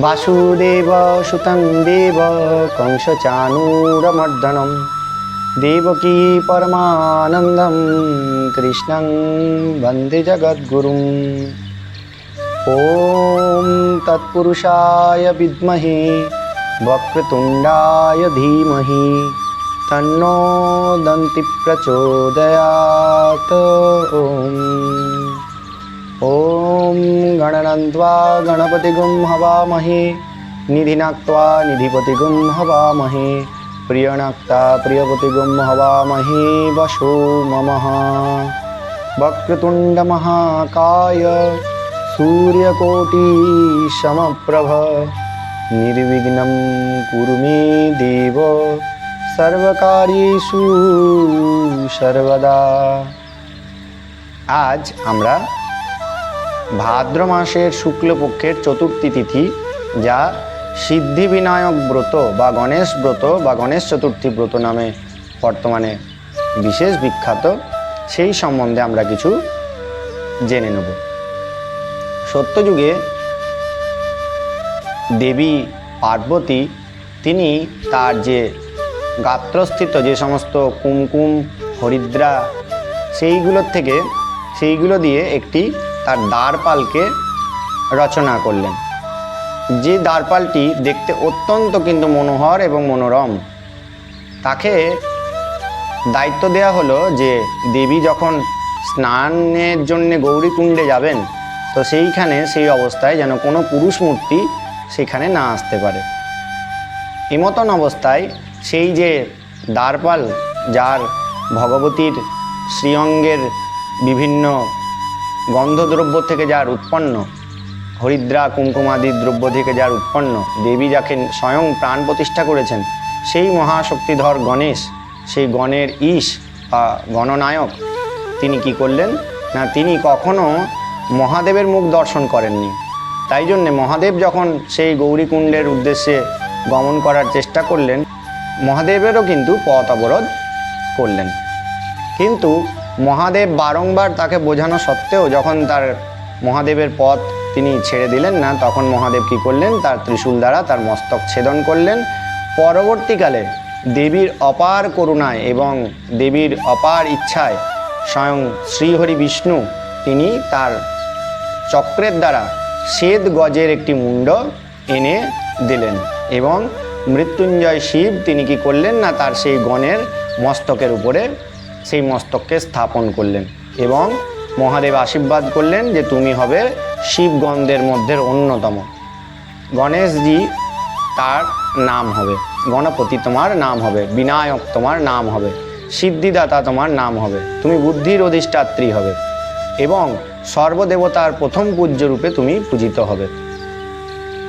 वासुदेव सुतं देव कंसचानूरमर्दनं देवकी परमानन्दं कृष्णं वन्दे जगद्गुरुम् ॐ तत्पुरुषाय विद्महे वक्रतुण्डाय धीमहि तन्नो दन्ति प्रचोदयात् ॐ ॐ गणनन्त्वा गणपतिगुं हवामहे निधिनाक्त्वा निधिपतिगुं हवामहे प्रियणाक्ता प्रियपतिगुं हवामहे वशो ममः वक्रतुण्डमहाकाय सूर्यकोटिसमप्रभ निर्विघ्नं कुरु मे देव সর্বকার্যেষু সর্বদা আজ আমরা ভাদ্র মাসের শুক্লপক্ষের চতুর্থী তিথি, যা সিদ্ধিবিনায়ক ব্রত বা গণেশ ব্রত বা গণেশ চতুর্থী ব্রত নামে বর্তমানে বিশেষ বিখ্যাত। সেই সম্বন্ধে আমরা কিছু জেনে নেব। সত্যযুগে দেবী পার্বতী, তিনি তার যে গাত্রস্থিত যে সমস্ত কুমকুম, হরিদ্রা, সেইগুলোর থেকে, সেইগুলো দিয়ে একটি তার দ্বারপালকে রচনা করলেন। যে দ্বারপালটি দেখতে অত্যন্ত কিন্তু মনোহর এবং মনোরম, তাকে দায়িত্ব দেওয়া হলো যে দেবী যখন স্নানের জন্য গৌরীকুণ্ডে যাবেন, তো সেইখানে সেই অবস্থায় যেন কোনো পুরুষ মূর্তি সেখানে না আসতে পারে। এমতন অবস্থায় সেই যে দ্বারপাল, যার ভগবতীর শ্রীঅঙ্গের বিভিন্ন গন্ধদ্রব্য থেকে যার উৎপন্ন, হরিদ্রা কুমকুমাদির দ্রব্য থেকে যার উৎপন্ন, দেবী যাকে স্বয়ং প্রাণ প্রতিষ্ঠা করেছেন, সেই মহাশক্তিধর গণেশ, সেই গণের ঈশ বা গণনায়ক, তিনি কি করলেন? না, তিনি কখনো মহাদেবের মুখ দর্শন করেননি। তাই জন্যে মহাদেব যখন সেই গৌরীকুণ্ডের উদ্দেশ্যে গমন করার চেষ্টা করলেন, মহাদেবেরও কিন্তু পথ অবরোধ করলেন। কিন্তু মহাদেব বারংবার তাকে বোঝানো সত্ত্বেও যখন তার মহাদেবের পথ তিনি ছেড়ে দিলেন না, তখন মহাদেব কী করলেন? তার ত্রিশূল দ্বারা তার মস্তক ছেদন করলেন। পরবর্তীকালে দেবীর অপার করুণায় এবং দেবীর অপার ইচ্ছায় স্বয়ং শ্রীহরি বিষ্ণু, তিনি তার চক্রের দ্বারা শ্বেত গজের একটি মুণ্ড এনে দিলেন এবং মৃত্যুঞ্জয় শিব তিনি কি করলেন না, তার সেই গণের মস্তকের উপরে সেই মস্তককে স্থাপন করলেন এবং মহাদেব আশীর্বাদ করলেন যে তুমি হবে শিবগন্ধের মধ্যে অন্যতম। গণেশজি তার নাম হবে, গণপতি তোমার নাম হবে, বিনায়ক তোমার নাম হবে, সিদ্ধিদাতা তোমার নাম হবে, তুমি বুদ্ধির অধিষ্ঠাত্রী হবে এবং সর্বদেবতার প্রথম পূজ্য রূপে তুমি পূজিত হবে।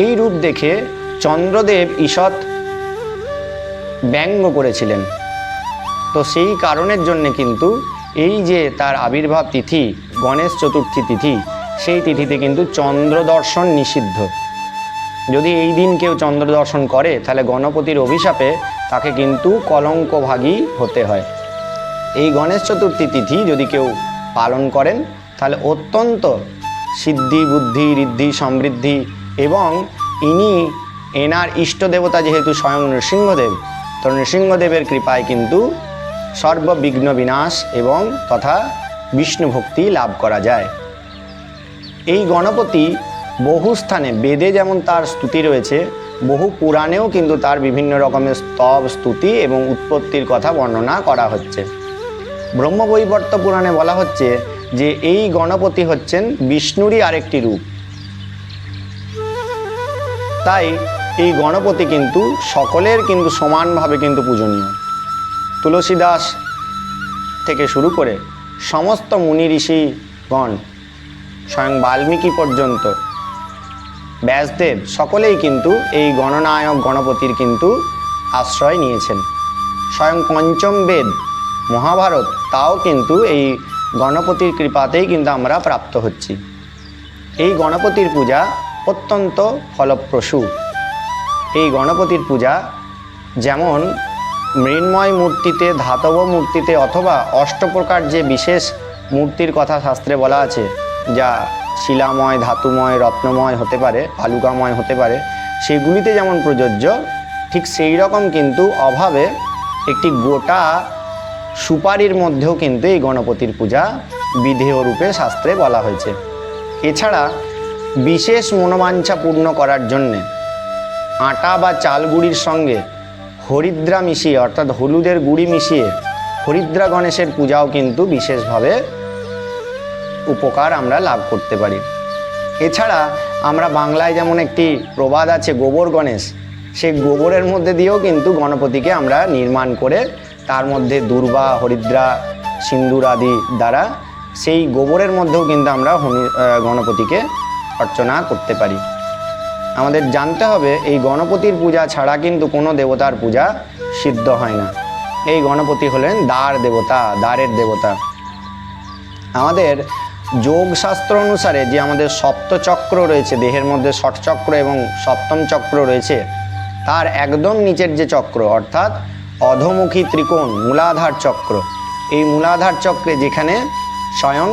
এই রূপ দেখে চন্দ্রদেব ঈষৎ ব্যঙ্গ করেছিলেন। তো সেই কারণের জন্যে কিন্তু এই যে তার আবির্ভাব তিথি, গণেশ চতুর্থী তিথি, সেই তিথিতে কিন্তু চন্দ্র দর্শন নিষিদ্ধ। যদি এই দিন কেউ চন্দ্র দর্শন করে, তাহলে গণপতির অভিশাপে তাকে কিন্তু কলঙ্কভাগী হতে হয়। এই গণেশ চতুর্থী তিথি যদি কেউ পালন করেন, তাহলে অত্যন্ত সিদ্ধি, বুদ্ধি, ঋদ্ধি, সমৃদ্ধি এবং ইনি এনার ইষ্ট দেবতা যেহেতু স্বয়ং নৃসিংহদেব, তো নৃসিংহদেবের কৃপায় কিন্তু সর্ববিঘ্ন বিনাশ এবং তথা বিষ্ণু ভক্তি লাভ করা যায়। এই গণপতি বহু স্থানে বেদে যেমন তার স্তুতি রয়েছে, বহু পুরাণেও কিন্তু তার বিভিন্ন রকমের স্তব, স্তুতি এবং উৎপত্তির কথা বর্ণনা করা হচ্ছে। ব্রহ্মবৈবর্ত পুরাণে বলা হচ্ছে যে এই গণপতি হচ্ছেন বিষ্ণুরই আরেকটি রূপ। তাই এই গণপতি কিন্তু সকলের কিন্তু সমানভাবে কিন্তু পূজনীয়। তুলসী দাস থেকে শুরু করে সমস্ত মুনি ঋষিগণ, স্বয়ং বাল্মীকি পর্যন্ত, ব্যাসদেব সকলেই কিন্তু এই গণনায়ক গণপতির কিন্তু আশ্রয় নিয়েছেন। স্বয়ং পঞ্চম বেদ, মহাভারত, তাও কিন্তু এই গণপতির কৃপাতেই কিন্তু আমরা প্রাপ্ত হচ্ছি। এই গণপতির পূজা অত্যন্ত ফলপ্রসূ। এই গণপতির পূজা যেমন মৃন্ময় মূর্তিতে, ধাতব মূর্তিতে অথবা অষ্টপ্রকার যে বিশেষ মূর্তির কথা শাস্ত্রে বলা আছে, যা শিলাময়, ধাতুময়, রত্নময় হতে পারে বালুকাময় হতে পারে, সেগুলিতে যেমন প্রযোজ্য, ঠিক সেই রকম কিন্তু অভাবে একটি গোটা সুপারির মধ্যেও কিন্তু এই গণপতির পূজা বিধেয় রূপে শাস্ত্রে বলা হয়েছে। এছাড়া বিশেষ মনোবাঞ্ছা পূর্ণ করার জন্যে আটা বা চাল গুঁড়ির সঙ্গে হরিদ্রা মিশিয়ে, অর্থাৎ হলুদের গুঁড়ি মিশিয়ে হরিদ্রা গণেশের পূজাও কিন্তু বিশেষভাবে উপকার আমরা লাভ করতে পারি। এছাড়া আমরা বাংলায় যেমন একটি প্রবাদ আছে, গোবর গণেশ, সেই গোবরের মধ্যে দিয়েও কিন্তু গণপতিকে আমরা নির্মাণ করে তার মধ্যে দুর্বা, হরিদ্রা, সিন্দুর আদি দ্বারা সেই গোবরের মধ্যেও কিন্তু আমরা গণপতিকে অর্চনা করতে পারি। আমাদের জানতে হবে, এই গণপতির পূজা ছাড়া কিন্তু কোনো দেবতার পূজা সিদ্ধ হয় না। এই গণপতি হলেন দ্বার দেবতা, দ্বারের দেবতা। আমাদের যোগ শাস্ত্র অনুসারে যে আমাদের সপ্ত চক্র রয়েছে, দেহের মধ্যে ষট চক্র এবং সপ্তম চক্র রয়েছে, তার একদম নিচের যে চক্র, অর্থাৎ অধমুখী ত্রিকোণ, মূলাধার চক্র, এই মূলাধার চক্রে যেখানে স্বয়ং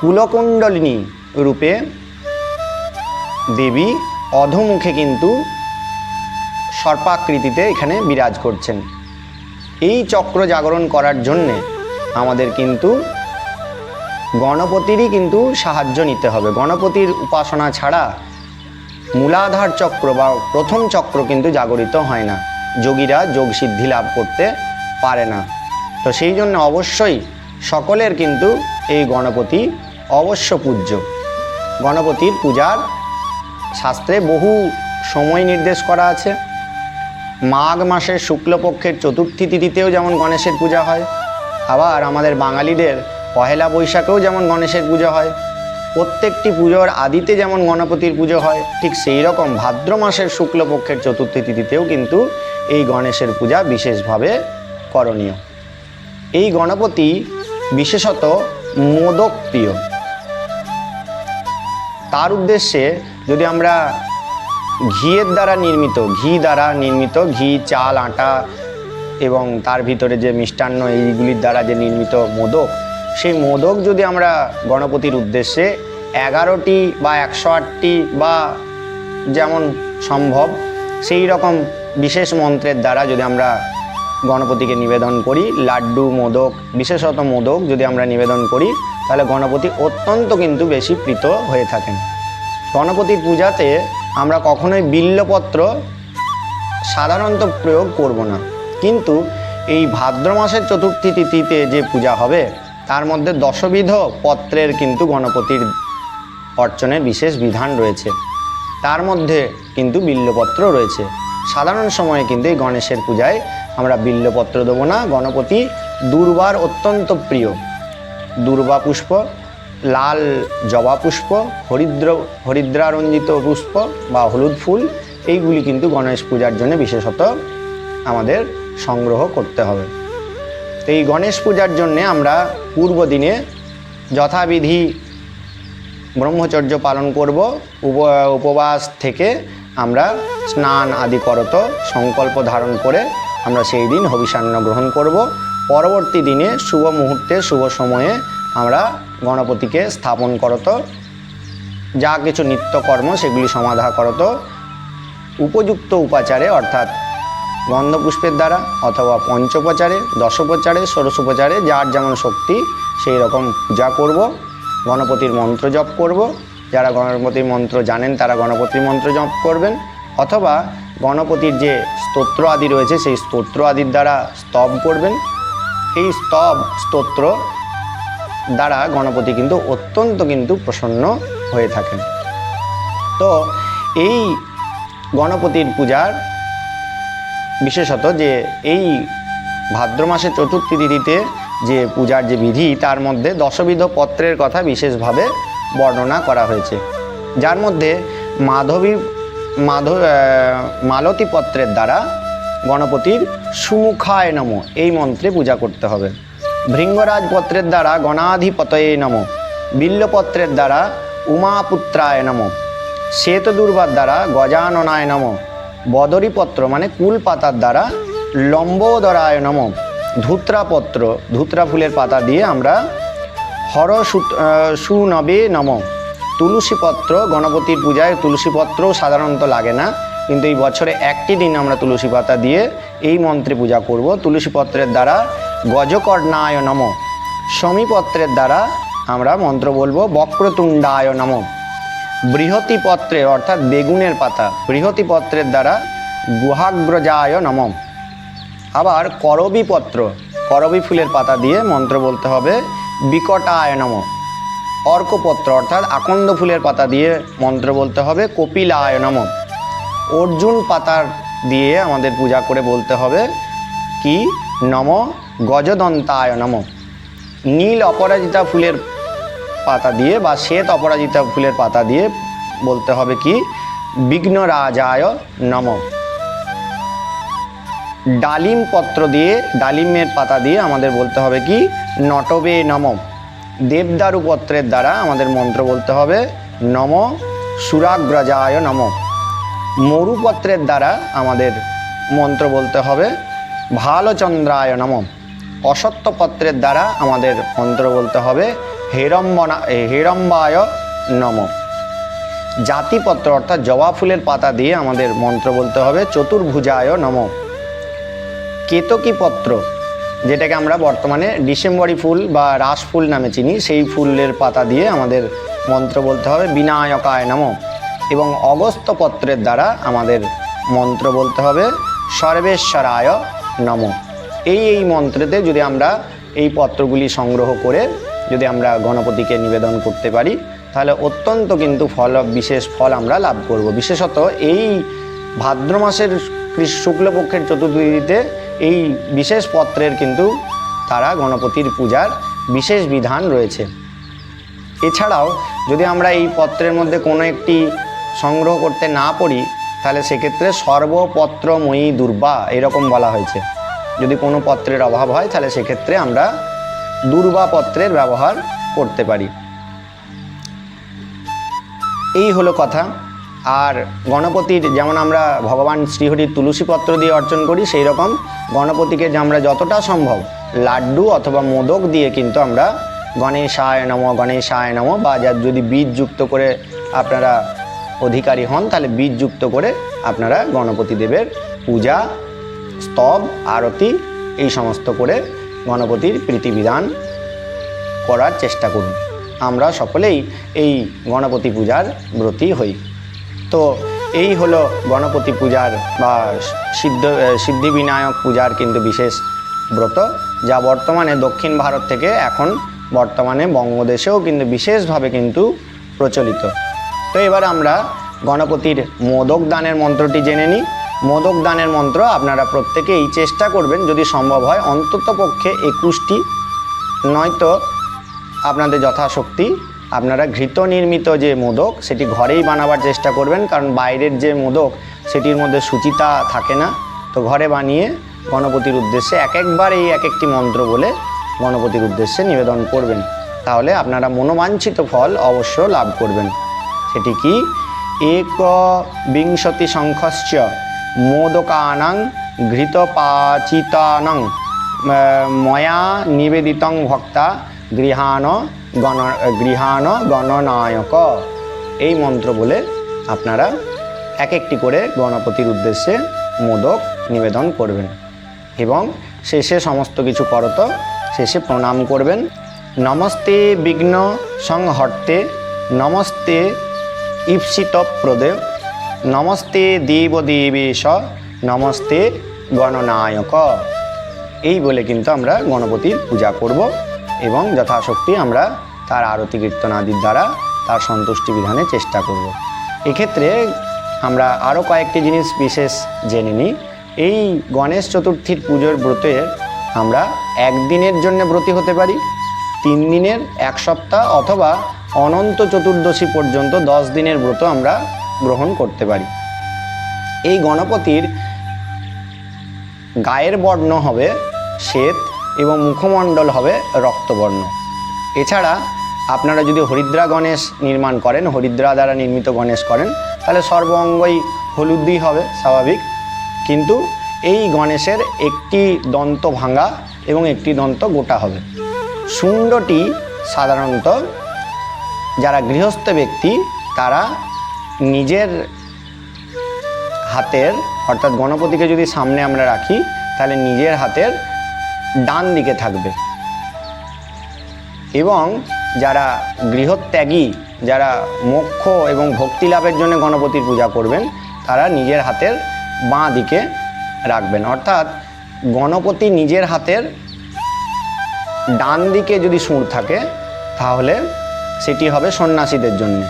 কুলকুণ্ডলিনী রূপে দেবী অধমুখে কিন্তু সর্পাকৃতিতে এখানে বিরাজ করছেন। এই চক্র জাগরণ করার জন্যে আমাদের কিন্তু গণপতিরই কিন্তু সাহায্য নিতে হবে। গণপতির উপাসনা ছাড়া মূলাধার চক্র বা প্রথম চক্র কিন্তু জাগরিত হয় না। যোগীরা যোগ সিদ্ধি লাভ করতে পারে না। তো সেই জন্য অবশ্যই সকলের কিন্তু এই গণপতি অবশ্য পূজ্য। গণপতির পূজার শাস্ত্রে বহু সময় নির্দেশ করা আছে। মাঘ মাসের শুক্লপক্ষের চতুর্থী তিথিতেও যেমন গণেশের পূজা হয়, আবার আমাদের বাঙালিদের পহেলা বৈশাখেও যেমন গণেশের পুজো হয়, প্রত্যেকটি পুজোর আদিতে যেমন গণপতির পুজো হয়, ঠিক সেই রকম ভাদ্র মাসের শুক্লপক্ষের চতুর্থী তিথিতেও কিন্তু এই গণেশের পূজা বিশেষভাবে করণীয়। এই গণপতি বিশেষত মোদক প্রিয় তার উদ্দেশ্যে যদি আমরা ঘিয়ের দ্বারা নির্মিত, ঘি দ্বারা নির্মিত, ঘি, চাল, আটা এবং তার ভিতরে যে মিষ্টান্ন এইগুলির দ্বারা যে নির্মিত মোদক, সেই মোদক যদি আমরা গণপতির উদ্দেশ্যে এগারোটি বা একশো আটটি বা যেমন সম্ভব, সেই রকম বিশেষ মন্ত্রের দ্বারা যদি আমরা গণপতিকে নিবেদন করি, লাড্ডু মোদক, বিশেষত মোদক যদি আমরা নিবেদন করি, তাহলে গণপতি অত্যন্ত কিন্তু বেশি প্রীত হয়ে থাকেন। গণপতির পূজাতে আমরা কখনোই বিল্লপত্র সাধারণত প্রয়োগ করব না। কিন্তু এই ভাদ্র মাসের চতুর্থী তিথিতে যে পূজা হবে, তার মধ্যে দশবিধ পত্রের কিন্তু গণপতির অর্চনের বিশেষ বিধান রয়েছে। তার মধ্যে কিন্তু বিল্লপত্র রয়েছে। সাধারণ সময়ে কিন্তু এই গণেশের পূজায় আমরা বিল্লপত্র দেবো না। গণপতি দুর্বার অত্যন্ত প্রিয়। দুর্বা পুষ্প লাল জবা পুষ্প, হরিদ্র, হরিদ্রারঞ্জিত পুষ্প বা হলুদ ফুল, এইগুলি কিন্তু গণেশ পূজার জন্য বিশেষত আমাদের সংগ্রহ করতে হবে। এই গণেশ পূজার জন্যে আমরা পূর্ব দিনে যথাবিধি ব্রহ্মচর্য পালন করব। উপ- উপবাস থেকে আমরা স্নান আদি করত, সংকল্প ধারণ করে আমরা সেই দিন হবিষান্ন গ্রহণ করব। পরবর্তী দিনে শুভ মুহূর্তে, শুভ সময়ে আমরা গণপতিকে স্থাপন করত। যা কিছু নিত্যকর্ম সেগুলি সমাধা করত। উপযুক্ত উপাচারে, অর্থাৎ গন্ধপুষ্পের দ্বারা অথবা পঞ্চোপচারে, দশোপচারে, ষোড়শোপচারে, যার যেমন শক্তি, সেই রকম পূজা করব। গণপতির মন্ত্র জপ করব। যারা গণপতির মন্ত্র জানেন, তারা গণপতির মন্ত্র জপ করবেন। অথবা গণপতির যে স্তোত্র আদি রয়েছে, সেই স্তোত্র আদির দ্বারা স্তব করবেন। এই স্তব, স্তোত্র দ্বারা গণপতি কিন্তু অত্যন্ত কিন্তু প্রসন্ন হয়ে থাকেন। তো এই গণপতির পূজার বিশেষত যে এই ভাদ্র মাসের চতুর্থী তিথিতে যে পূজার যে বিধি তার মধ্যে দশবিধ পত্রের কথা বিশেষভাবে বর্ণনা করা হয়েছে। যার মধ্যে মাধবী আহ, মালতী পত্রের দ্বারা গণপতির সুমুখায় নম এই মন্ত্রে পূজা করতে হবে। ভৃঙ্গরাজ পত্রের দ্বারা গণাধিপতয়ে নম। বিল্লপত্রের দ্বারা উমাপুত্রায় নম। শ্বেত দুর্বার দ্বারা গজাননায় নম। বদরীপত্র মানে কুল পাতার দ্বারা লম্বোদরায় নম। ধূত্রাপত্র ধূত্রা ফুলের পাতা দিয়ে আমরা হর সুনবে নম। তুলসীপত্র, গণপতির পূজায় তুলসীপত্রও সাধারণত লাগে না, কিন্তু এই বছরে একটি দিন আমরা তুলসী পাতা দিয়ে এই মন্ত্রে পূজা করব। তুলসী পত্রের দ্বারা গজকর্ণায় নম। সমীপত্রের দ্বারা আমরা মন্ত্র বলব, বক্রতুণ্ডায় নম। বৃহতি পত্রের অর্থাৎ বেগুনের পাতা বৃহতি পত্রের দ্বারা গুহাগ্রজায় নম। আবার করবি পত্র করবি ফুলের পাতা দিয়ে মন্ত্র বলতে হবে, বিকটায় নম। অর্কপত্র অর্থাৎ আকন্দ ফুলের পাতা দিয়ে মন্ত্র বলতে হবে, কপিলায় নম। অর্জুন পাতার দিয়ে আমাদের পূজা করে বলতে হবে, কি? নম গজদন্তায় নম। নীল অপরাজিতা ফুলের পাতা দিয়ে বা শ্বেত অপরাজিতা ফুলের পাতা দিয়ে বলতে হবে কি? বিঘ্নরাজায় নম। ডালিম পত্র দিয়ে, ডালিমের পাতা দিয়ে আমাদের বলতে হবে কি? নটবে নম। দেবদারু পত্রের দ্বারা আমাদের মন্ত্র বলতে হবে নম সুরাগ্রজায় নম। মরুপত্রের দ্বারা আমাদের মন্ত্র বলতে হবে ভালচন্দ্রায় নম। অসত্য পত্রের দ্বারা আমাদের মন্ত্র বলতে হবে, হেরম্বনা হেরম্বায় নম। জাতিপত্র অর্থাৎ জবা ফুলের পাতা দিয়ে আমাদের মন্ত্র বলতে হবে, চতুর্ভুজায় নম। কেতকী পত্র যেটাকে আমরা বর্তমানে ডিসেম্বরি ফুল বা রাস ফুল নামে চিনি, সেই ফুলের পাতা দিয়ে আমাদের মন্ত্র বলতে হবে, বিনায়কায় নম। এবং অগস্ত পত্রের দ্বারা আমাদের মন্ত্র বলতে হবে, সর্বেশ্বরায় নম। এই এই মন্ত্রেতে যদি আমরা এই পত্রগুলি সংগ্রহ করে যদি আমরা গণপতিকে নিবেদন করতে পারি, তাহলে অত্যন্ত কিন্তু ফল, বিশেষ ফল আমরা লাভ করব। বিশেষত এই ভাদ্র মাসের শুক্লপক্ষের চতুর্থীতে এই বিশেষ পত্রের কিন্তু তারা গণপতির পূজার বিশেষ বিধান রয়েছে। এছাড়াও যদি আমরা এই পত্রের মধ্যে কোনো একটি সংগ্রহ করতে না পারি তাহলে সেক্ষেত্রে সর্বপত্রময়ী দুর্বা এরকম বলা হয়েছে। যদি কোনো পত্রের অভাব হয়, তাহলে সেক্ষেত্রে আমরা দুর্বা পত্রের ব্যবহার করতে পারি। এই হলো কথা। আর গণপতির যেমন আমরা ভগবান শ্রীহরির তুলসী পত্র দিয়ে অর্চন করি সেই রকম গণপতিকে যে আমরা যতটা সম্ভব লাড্ডু অথবা মোদক দিয়ে কিন্তু আমরা গণেশায় নম গণেশায় নম বা যার যদি বীজ যুক্ত করে আপনারা অধিকারী হন, তাহলে বীজ যুক্ত করে আপনারা গণপতি দেবের পূজা, স্তব, আরতি, এই সমস্ত করে গণপতির প্রীতিবিধান করার চেষ্টা করুন। আমরা সকলেই এই গণপতি পূজার ব্রতী হই। তো এই হলো গণপতি পূজার বা সিদ্ধ সিদ্ধিবিনায়ক পূজার কিন্তু বিশেষ ব্রত, যা বর্তমানে দক্ষিণ ভারত থেকে এখন বর্তমানে বঙ্গদেশেও কিন্তু বিশেষভাবে কিন্তু প্রচলিত। তো এবার আমরা গণপতির মোদক দানের মন্ত্রটি জেনে নিই। মোদক দানের মন্ত্র আপনারা প্রত্যেকেই চেষ্টা করবেন যদি সম্ভব হয়, অন্তত পক্ষে একুশটি। নয়তো আপনাদের যথাশক্তি আপনারা ঘৃত নির্মিত যে মোদক, সেটি ঘরেই বানাবার চেষ্টা করবেন, কারণ বাইরের যে মোদক, সেটির মধ্যে সুচিতা থাকে না। তো ঘরে বানিয়ে গণপতির উদ্দেশ্যে এক একবার এই এক একটি মন্ত্র বলে গণপতির উদ্দেশ্যে নিবেদন করবেন। তাহলে আপনারা মনোবাঞ্ছিত ফল অবশ্য লাভ করবেন। সেটি কি? এক বিংশতি সংখ্যশ্চ মোদকানাং ঘৃতপাচিতানং ময়া নিবেদিতং ভক্তা গৃহাণ গণ, গৃহাণ গণনায়ক। এই মন্ত্র বলে আপনারা এক একটি করে গণপতির উদ্দেশ্যে মোদক নিবেদন করবেন এবং শেষে সমস্ত কিছু করত শেষে প্রণাম করবেন। নমস্তে বিঘ্ন সংহর্তে, নমস্তে ঈপ্সিত প্রদে। নমস্তে দেব দেবেশ নমস্তে গণনায়ক। এই বলে কিন্তু আমরা গণপতির পূজা করব এবং যথাশক্তি আমরা তার আরতি কীর্তন আদির দ্বারা তার সন্তুষ্টি বিধানে চেষ্টা করব। এক্ষেত্রে আমরা আরও কয়েকটি জিনিস বিশেষ জেনে নিই। এই গণেশ চতুর্থীর পুজোর ব্রতে আমরা একদিনের জন্য ব্রতী হতে পারি তিন দিনের এক সপ্তাহ অথবা অনন্ত চতুর্দশী পর্যন্ত দশ দিনের ব্রত আমরা গ্রহণ করতে পারি। এই গণপতির গায়ের বর্ণ হবে শ্বেত এবং মুখমণ্ডল হবে রক্তবর্ণ। এছাড়া আপনারা যদি হরিদ্রা গণেশ নির্মাণ করেন, হরিদ্রা দ্বারা নির্মিত গণেশ করেন, তাহলে সর্ব অঙ্গই হলুদই হবে, স্বাভাবিক। কিন্তু এই গণেশের একটি দন্ত ভাঙা এবং একটি দন্ত গোটা হবে। শুণ্ডটি সাধারণত যারা গৃহস্থ ব্যক্তি, তারা নিজের হাতের, অর্থাৎ গণপতিকে যদি সামনে আমরা রাখি, তাহলে নিজের হাতের ডান দিকে থাকবে। এবং যারা গৃহত্যাগী, যারা মোক্ষ এবং ভক্তি লাভের জন্য গণপতির পূজা করবেন, তারা নিজের হাতের বাঁ দিকে রাখবেন। অর্থাৎ গণপতি নিজের হাতের ডান দিকে যদি সুর থাকে, তাহলে সেটি হবে সন্ন্যাসীদের জন্য।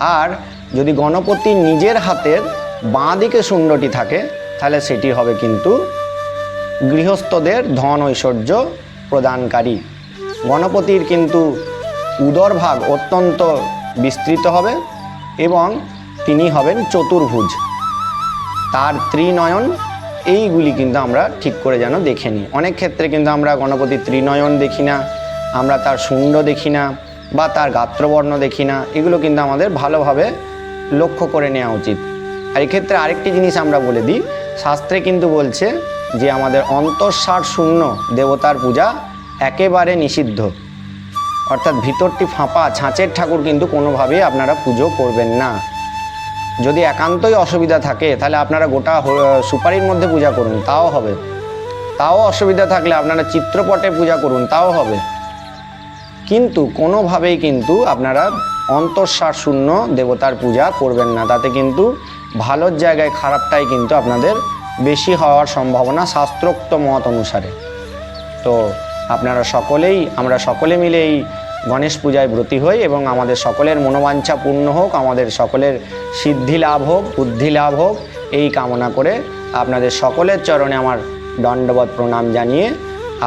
আর যদি গণপতি নিজের হাতের বাঁ দিকে শূন্যটি থাকে, তাহলে সেটি হবে কিন্তু গৃহস্থদের ধন ঐশ্বর্য প্রদানকারী। গণপতির কিন্তু উদর ভাগ অত্যন্ত বিস্তৃত হবে এবং তিনি হবেন চতুর্ভুজ। তার ত্রিনয়ন এইগুলি কিন্তু আমরা ঠিক করে যেন দেখে নিই। অনেক ক্ষেত্রে কিন্তু আমরা গণপতির ত্রিনয়ন দেখি না, আমরা তার শুণ্ড দেখি না বা তার গাত্রবর্ণ দেখি না। এগুলো কিন্তু আমাদের ভালোভাবে লক্ষ্য করে নেওয়া উচিত। আর এক্ষেত্রে আরেকটি জিনিস আমরা বলে দিই, শাস্ত্রে কিন্তু বলছে যে আমাদের অন্তঃসার শূন্য দেবতার পূজা একেবারে নিষিদ্ধ। অর্থাৎ ভিতরটি ফাঁপা, ছাঁচের ঠাকুর কিন্তু কোনোভাবেই আপনারা পুজো করবেন না। যদি একান্তই অসুবিধা থাকে, তাহলে আপনারা গোটা সুপারির মধ্যে পূজা করুন, তাও হবে। তাও অসুবিধা থাকলে আপনারা চিত্রপটে পূজা করুন, তাও হবে। কিন্তু কোনোভাবেই কিন্তু আপনারা অন্তঃসার শূন্য দেবতার পূজা করবেন না। তাতে কিন্তু ভালোর জায়গায় খারাপটাই কিন্তু আপনাদের বেশি হওয়ার সম্ভাবনা শাস্ত্রোক্ত মত অনুসারে। তো আপনারা সকলেই, আমরা সকলে মিলে এই গণেশ পূজায় ব্রতী হই এবং আমাদের সকলের মনোবাঞ্ছা পূর্ণ হোক, আমাদের সকলের সিদ্ধি লাভ হোক, বুদ্ধি লাভ হোক, এই কামনা করে আপনাদের সকলের চরণে আমার দণ্ডবত প্রণাম জানিয়ে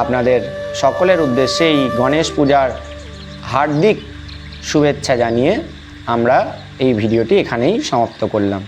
আপনাদের সকলের উদ্দেশ্যে এই গণেশ পূজার হার্দিক শুভেচ্ছা জানিয়ে আমরা এই ভিডিওটি এখানেই সমাপ্ত করলাম।